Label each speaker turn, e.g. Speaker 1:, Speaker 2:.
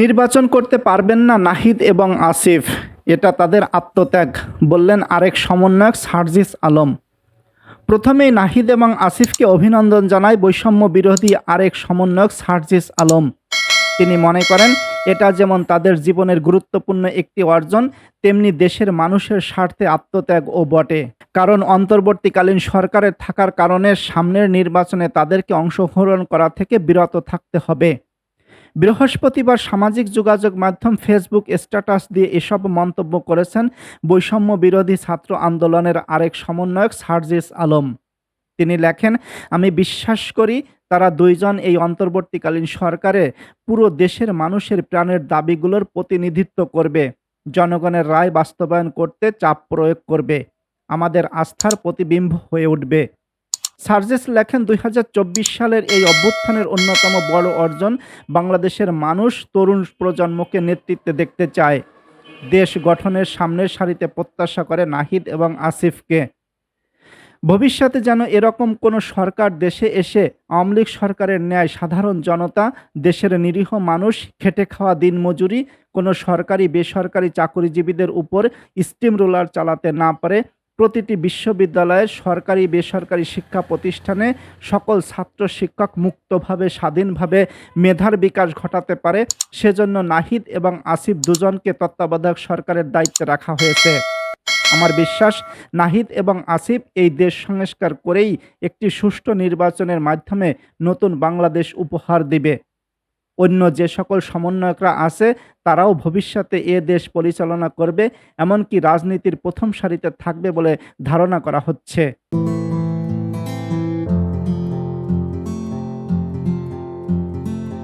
Speaker 1: নির্বাচন করতে পারবেন না নাহিদ এবং আসিফ। এটা তাদের আত্মত্যাগ, বললেন আরেক সমন্বয়ক সার্জিস আলম। প্রথমেই নাহিদ এবং আসিফকে অভিনন্দন জানায় বৈষম্য বিরোধী আরেক সমন্বয়ক সার্জিস আলম। তিনি মনে করেন, এটা যেমন তাদের জীবনের গুরুত্বপূর্ণ একটি অর্জন, তেমনি দেশের মানুষের স্বার্থে আত্মত্যাগ ও বটে। কারণ অন্তর্বর্তীকালীন সরকারের থাকার কারণে সামনের নির্বাচনে তাদেরকে অংশগ্রহণ করা থেকে বিরত থাকতে হবে। বৃহস্পতিবার সামাজিক যোগাযোগ মাধ্যম ফেসবুক স্ট্যাটাস দিয়ে এসব মন্তব্য করেছেন বৈষম্য বিরোধী ছাত্র আন্দোলনের আরেক সমন্বয়ক সার্জিস আলম। তিনি লেখেন, আমি বিশ্বাস করি তারা দুইজন এই অন্তর্বর্তীকালীন সরকারে পুরো দেশের মানুষের প্রাণের দাবিগুলোর প্রতিনিধিত্ব করবে, জনগণের রায় বাস্তবায়ন করতে চাপ প্রয়োগ করবে, আমাদের আস্থার প্রতিবিম্ব হয়ে উঠবে। সার্জেস লেখেন দুই হাজার চব্বিশ সালের এই অভ্যুত্থানের অন্যতম বড় অর্জন বাংলাদেশের মানুষ তরুণ প্রজন্মকে নেতৃত্বে দেখতে চায়। দেশ গঠনের সামনের সারিতে প্রত্যাশা করে নাহিদ এবং আসিফকে। ভবিষ্যতে যেন এরকম কোনো সরকার দেশে এসে আওয়ামী লীগ সরকারের ন্যায় সাধারণ জনতা, দেশের নিরীহ মানুষ, খেটে খাওয়া দিনমজুরি, কোনো সরকারি, বেসরকারি চাকরিজীবীদের উপর স্টিম রোলার চালাতে না পারে প্রতিটি বিশ্ববিদ্যালয়ের সরকারি, বেসরকারি শিক্ষা প্রতিষ্ঠানে সকল ছাত্র শিক্ষক মুক্তভাবে, স্বাধীনভাবে মেধার বিকাশ ঘটাতে পারে। সেজন্য নাহিদ এবং আসিফ দুজনকে তত্ত্বাবধায়ক সরকারের দায়িত্বে রাখা হয়েছে। আমার বিশ্বাস, নাহিদ এবং আসিফ এই দেশ সংস্কার করেই একটি সুষ্ঠু নির্বাচনের মাধ্যমে নতুন বাংলাদেশ উপহার দিবে। অন্য যে সকল সমন্বয়করা আছে, তারাও ভবিষ্যতে এ দেশ পরিচালনা করবে, এমনকি রাজনীতির প্রথম সারিতে থাকবে বলে ধারণা করা হচ্ছে।